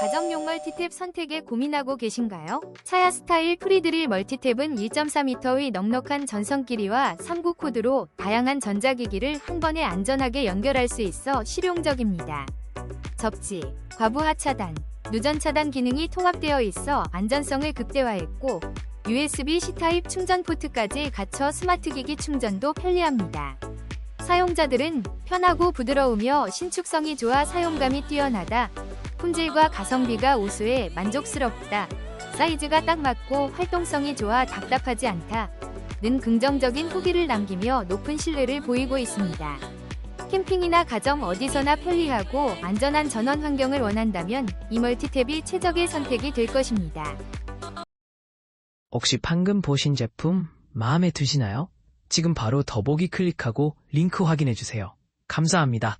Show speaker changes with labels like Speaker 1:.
Speaker 1: 가정용 멀티탭 선택에 고민하고 계신가요? 차야 스타일 프리드릴 멀티탭은 1.4m의 넉넉한 전선 길이와 39 코드로 다양한 전자기기를 한 번에 안전하게 연결할 수 있어 실용적입니다. 접지, 과부 하 차단, 누전 차단 기능이 통합되어 있어 안전성을 극대화했고 USB-C 타입 충전 포트까지 갖춰 스마트 기기 충전도 편리합니다. 사용자들은 편하고 부드러우며 신축성이 좋아 사용감이 뛰어나다. 품질과 가성비가 우수해 만족스럽다. 사이즈가 딱 맞고 활동성이 좋아 답답하지 않다. 는 긍정적인 후기를 남기며 높은 신뢰를 보이고 있습니다. 캠핑이나 가정 어디서나 편리하고 안전한 전원 환경을 원한다면 이 멀티탭이 최적의 선택이 될 것입니다.
Speaker 2: 혹시 방금 보신 제품 마음에 드시나요? 지금 바로 더보기 클릭하고 링크 확인해 주세요. 감사합니다.